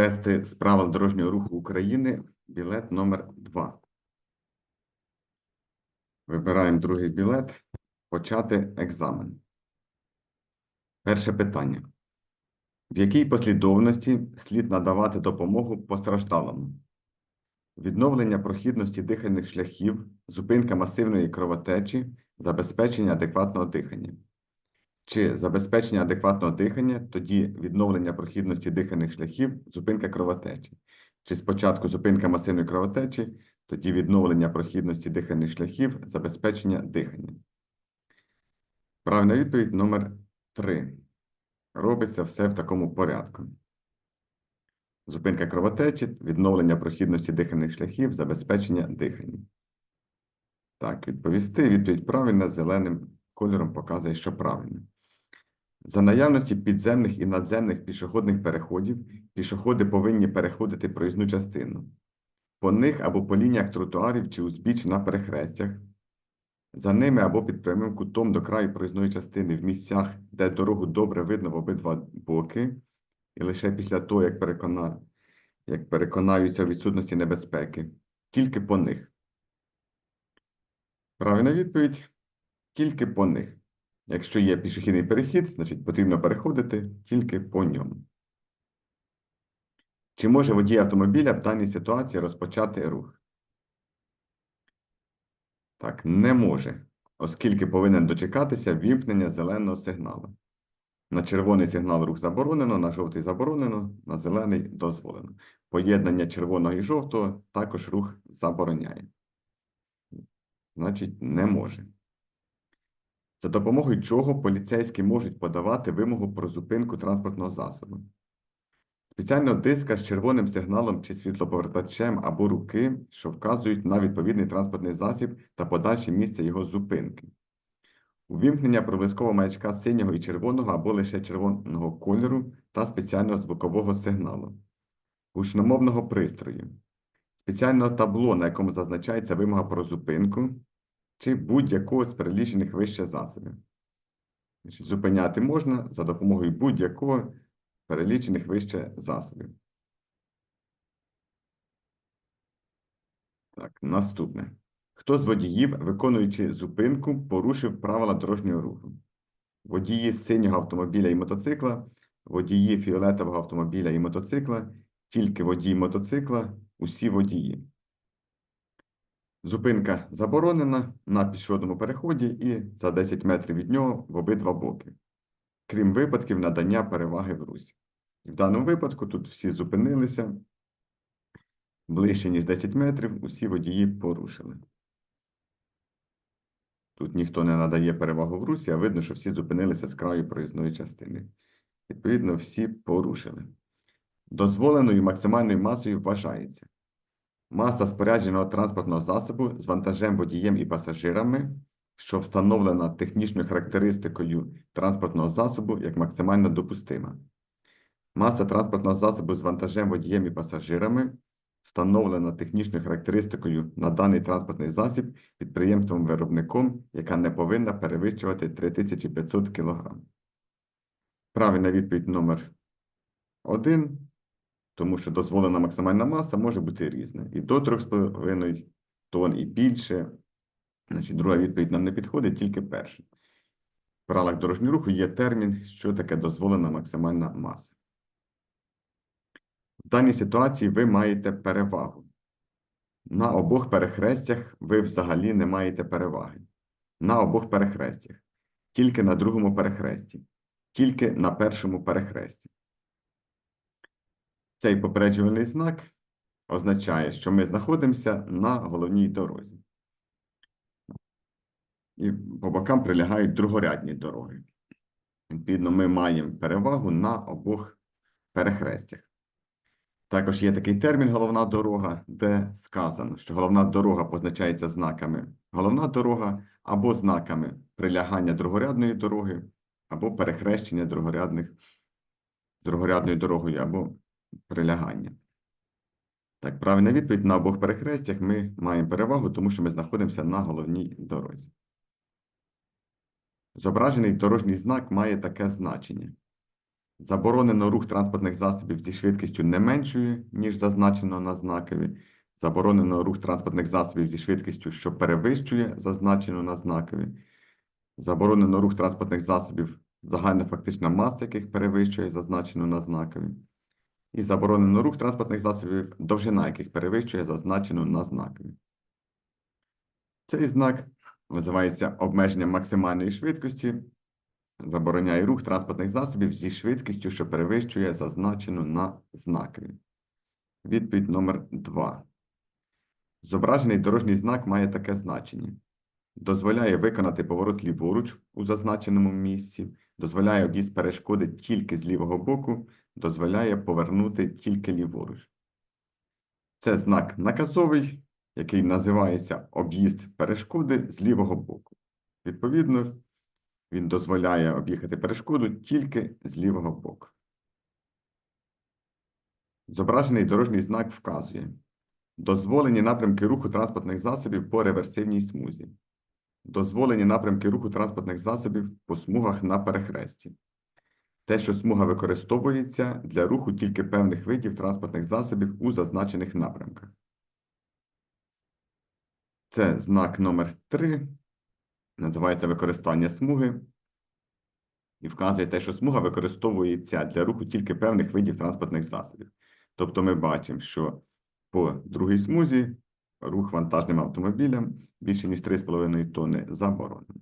Тести з правил дорожнього руху України, білет номер 2. Вибираємо другий білет. Почати екзамен. Перше питання. В якій послідовності слід надавати допомогу постраждалому? Відновлення прохідності дихальних шляхів, зупинка масивної кровотечі, забезпечення адекватного дихання. Чи забезпечення адекватного дихання, тоді відновлення прохідності дихальних шляхів, зупинка кровотечі. Чи спочатку зупинка масивної кровотечі, тоді відновлення прохідності дихальних шляхів, забезпечення дихання. Правильна відповідь номер 3. Робиться все в такому порядку. Зупинка кровотечі, відновлення прохідності дихальних шляхів, забезпечення дихання. Так, відповісти. Відповідь правильна, зеленим кольором показує, що правильно. За наявності підземних і надземних пішохідних переходів, пішоходи повинні переходити проїзну частину. По них або по лініях тротуарів чи узбіч на перехрестях, за ними або під прямим кутом до краю проїзної частини в місцях, де дорогу добре видно в обидва боки, і лише після того, як, перекона... як переконаються у відсутності небезпеки, тільки по них. Правильна відповідь тільки по них. Якщо є пішохідний перехід, значить потрібно переходити тільки по ньому. Чи може водій автомобіля в даній ситуації розпочати рух? Так, не може, оскільки повинен дочекатися вімкнення зеленого сигналу. На червоний сигнал рух заборонено, на жовтий заборонено, на зелений дозволено. Поєднання червоного і жовтого також рух забороняє. Значить, не може. За допомогою чого поліцейські можуть подавати вимогу про зупинку транспортного засобу. Спеціального диска з червоним сигналом чи світлоповертачем або руки, що вказують на відповідний транспортний засіб та подальше місце його зупинки. Увімкнення проблискового маячка синього і червоного або лише червоного кольору та спеціального звукового сигналу. Гучномовного пристрою. Спеціального табло, на якому зазначається вимога про зупинку, чи будь-якого з перелічених вище засобів. Зупиняти можна за допомогою будь-якого перелічених вище засобів. Так, наступне. Хто з водіїв, виконуючи зупинку, порушив правила дорожнього руху? Водії синього автомобіля і мотоцикла, водії фіолетового автомобіля і мотоцикла, тільки водій мотоцикла, усі водії. Зупинка заборонена на пішохідному переході і за 10 метрів від нього в обидва боки, крім випадків надання переваги в русі. В даному випадку тут всі зупинилися ближче, ніж 10 метрів, усі водії порушили. Тут ніхто не надає перевагу в русі, а видно, що всі зупинилися з краю проїзної частини. Відповідно, всі порушили. Дозволеною максимальною масою вважається маса спорядженого транспортного засобу з вантажем водієм і пасажирами, що встановлена технічною характеристикою транспортного засобу як максимально допустима. Маса транспортного засобу з вантажем водієм і пасажирами встановлена технічною характеристикою на даний транспортний засіб підприємством-виробником, яка не повинна перевищувати 3500 кг. Правильна відповідь номер 1, тому що дозволена максимальна маса може бути різна. І до 3,5 тонн, і більше. Значить, друга відповідь нам не підходить, тільки перша. В правилах дорожнього руху є термін, що таке дозволена максимальна маса. В даній ситуації ви маєте перевагу. На обох перехрестях ви взагалі не маєте переваги. На обох перехрестях. Тільки на другому перехресті. Тільки на першому перехресті. Цей попереджувальний знак означає, що ми знаходимося на головній дорозі. І по бокам прилягають другорядні дороги. Відповідно, ми маємо перевагу на обох перехрестях. Також є такий термін головна дорога, де сказано, що головна дорога позначається знаками головна дорога або знаками прилягання другорядної дороги, або перехрещення другорядних, другорядною дорогою, або прилягання. Так, правильна відповідь на обох перехрестях ми маємо перевагу, тому що ми знаходимося на головній дорозі. Зображений дорожній знак має таке значення. Заборонено рух транспортних засобів зі швидкістю не меншою, ніж зазначено на знакові. Заборонено рух транспортних засобів зі швидкістю, що перевищує зазначену на знакові. Заборонено рух транспортних засобів, загальна фактична маса яких перевищує зазначену на знакові. І заборонено рух транспортних засобів, довжина яких перевищує зазначену на знакові. Цей знак називається обмеження максимальної швидкості. Забороняє рух транспортних засобів зі швидкістю, що перевищує зазначену на знакові. Відповідь номер 2. Зображений дорожній знак має таке значення. Дозволяє виконати поворот ліворуч у зазначеному місці, дозволяє об'їзд перешкоди тільки з лівого боку, дозволяє повернути тільки ліворуч. Це знак наказовий, який називається об'їзд перешкоди з лівого боку. Відповідно, він дозволяє об'їхати перешкоду тільки з лівого боку. Зображений дорожній знак вказує дозволені напрямки руху транспортних засобів по реверсивній смузі, дозволені напрямки руху транспортних засобів по смугах на перехресті. Те, що смуга використовується для руху тільки певних видів транспортних засобів у зазначених напрямках. Це знак номер 3 називається використання смуги і вказує те, що смуга використовується для руху тільки певних видів транспортних засобів. Тобто ми бачимо, що по другій смузі рух вантажним автомобілем більше ніж 3,5 тонни заборонено.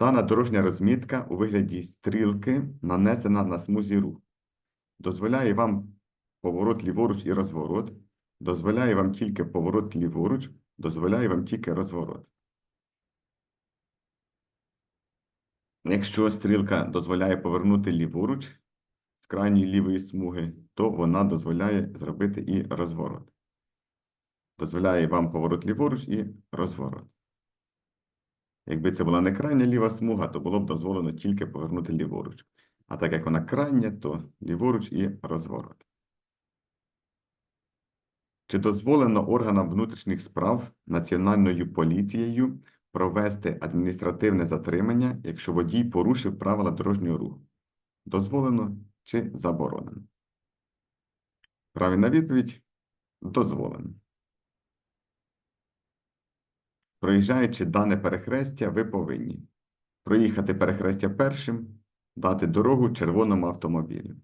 Дана дорожня розмітка у вигляді стрілки нанесена на смузі руху. Дозволяє вам поворот ліворуч і розворот, дозволяє вам тільки поворот ліворуч, дозволяє вам тільки розворот. Якщо стрілка дозволяє повернути ліворуч з крайньої лівої смуги, то вона дозволяє зробити і розворот. Дозволяє вам поворот ліворуч і розворот. Якби це була не крайня ліва смуга, то було б дозволено тільки повернути ліворуч. А так як вона крайня, то ліворуч і розворот. Чи дозволено органам внутрішніх справ Національною поліцією провести адміністративне затримання, якщо водій порушив правила дорожнього руху? Дозволено чи заборонено? Правильна відповідь дозволено. Проїжджаючи дане перехрестя, ви повинні проїхати перехрестя першим, дати дорогу червоному автомобілю.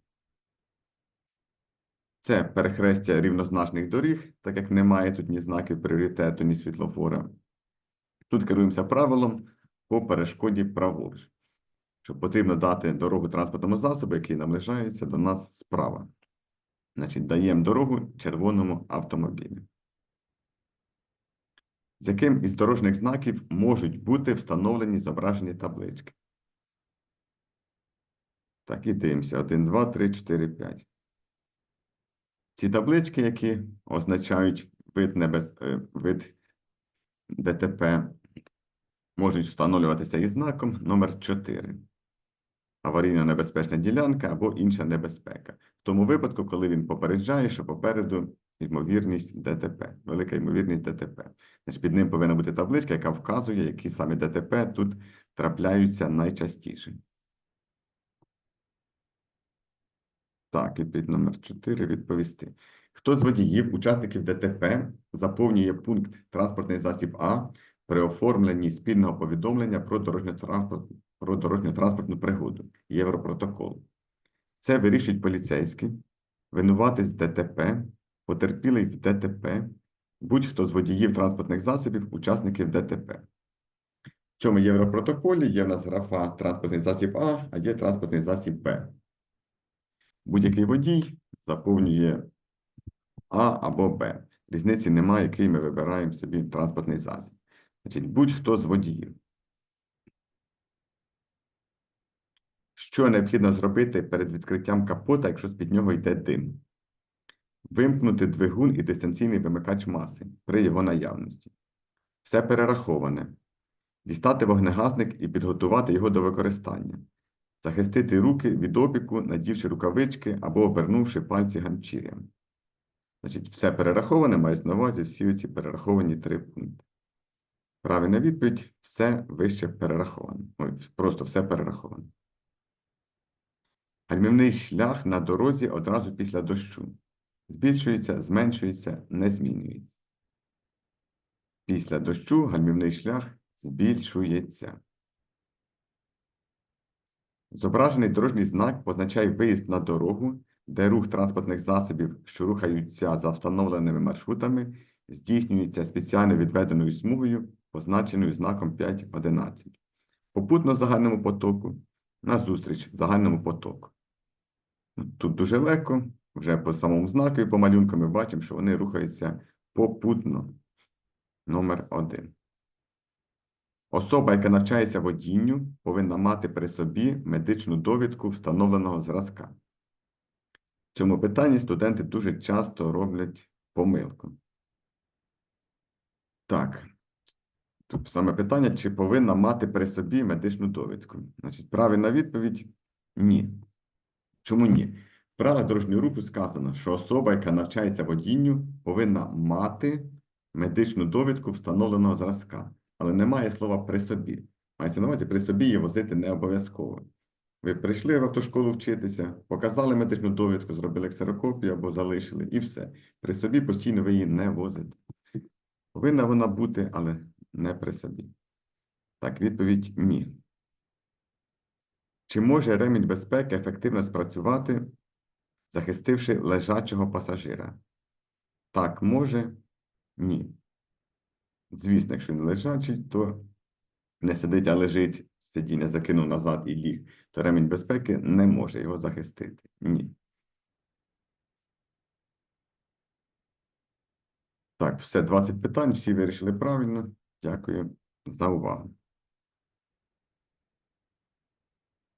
Це перехрестя рівнозначних доріг, так як немає тут ні знаків пріоритету, ні світлофора. Тут керуємося правилом по перешкоді праворуч, що потрібно дати дорогу транспортному засобу, який наближається до нас справа. Значить, даємо дорогу червоному автомобілю. З яким із дорожніх знаків можуть бути встановлені зображені таблички? Так, і дивимося. 1, 2, 3, 4, 5. Ці таблички, які означають вид, небез... е, вид ДТП, можуть встановлюватися із знаком номер 4. Аварійно-небезпечна ділянка або інша небезпека. В тому випадку, коли він попереджає, що попереду ймовірність ДТП, велика ймовірність ДТП. Значить, під ним повинна бути табличка, яка вказує, які саме ДТП тут трапляються найчастіше. Так, відповідь номер 4 відповісти. Хто з водіїв, учасників ДТП, заповнює пункт транспортний засіб А при оформленні спільного повідомлення про дорожньо-транспорт, про дорожньо-транспортну пригоду Європротокол? Це вирішить поліцейський, винуватець ДТП, потерпілий в ДТП, будь-хто з водіїв транспортних засобів, учасників ДТП. В цьому Європротоколі є в нас графа транспортний засіб А, а є транспортний засіб Б. Будь-який водій заповнює А або Б. Різниці немає, який ми вибираємо собі транспортний засіб. Значить, будь-хто з водіїв. Що необхідно зробити перед відкриттям капота, якщо з-під нього йде дим? Вимкнути двигун і дистанційний вимикач маси при його наявності. Все перераховане. Дістати вогнегасник і підготувати його до використання. Захистити руки від опіку, надівши рукавички або обернувши пальці ганчір'ям. Значить, все перераховане має на увазі всі ці перераховані три пункти. Правильна відповідь все вище перераховане. Ой, просто все перераховане. Гальмівний шлях на дорозі одразу після дощу. Збільшується, зменшується, не змінюється. Після дощу гальмівний шлях збільшується. Зображений дорожній знак позначає виїзд на дорогу, де рух транспортних засобів, що рухаються за встановленими маршрутами, здійснюється спеціально відведеною смугою, позначеною знаком 5.11. Попутно загальному потоку, назустріч загальному потоку. Тут дуже легко, вже по самому знаку і по малюнку ми бачимо, що вони рухаються попутно. Номер один. Особа, яка навчається водінню, повинна мати при собі медичну довідку встановленого зразка. В цьому питанні студенти дуже часто роблять помилку. Так. Тут саме питання, чи повинна мати при собі медичну довідку. Значить, правильна відповідь ні. Чому ні? Правилах дорожнього руху сказано, що особа, яка навчається водінню, повинна мати медичну довідку встановленого зразка, але немає слова при собі. Мається на увазі, при собі її возити не обов'язково. Ви прийшли в автошколу вчитися, показали медичну довідку, зробили ксерокопію або залишили, і все. При собі постійно ви її не возите. Повинна вона бути, але не при собі. Так, відповідь ні. Чи може ремінь безпеки ефективно спрацювати, захистивши лежачого пасажира? Так, може, ні. Звісно, якщо він лежачий, то не сидить, а лежить, сидіння закинув назад і ліг, то ремінь безпеки не може його захистити. Ні. Так, все 20 питань, всі вирішили правильно. Дякую за увагу.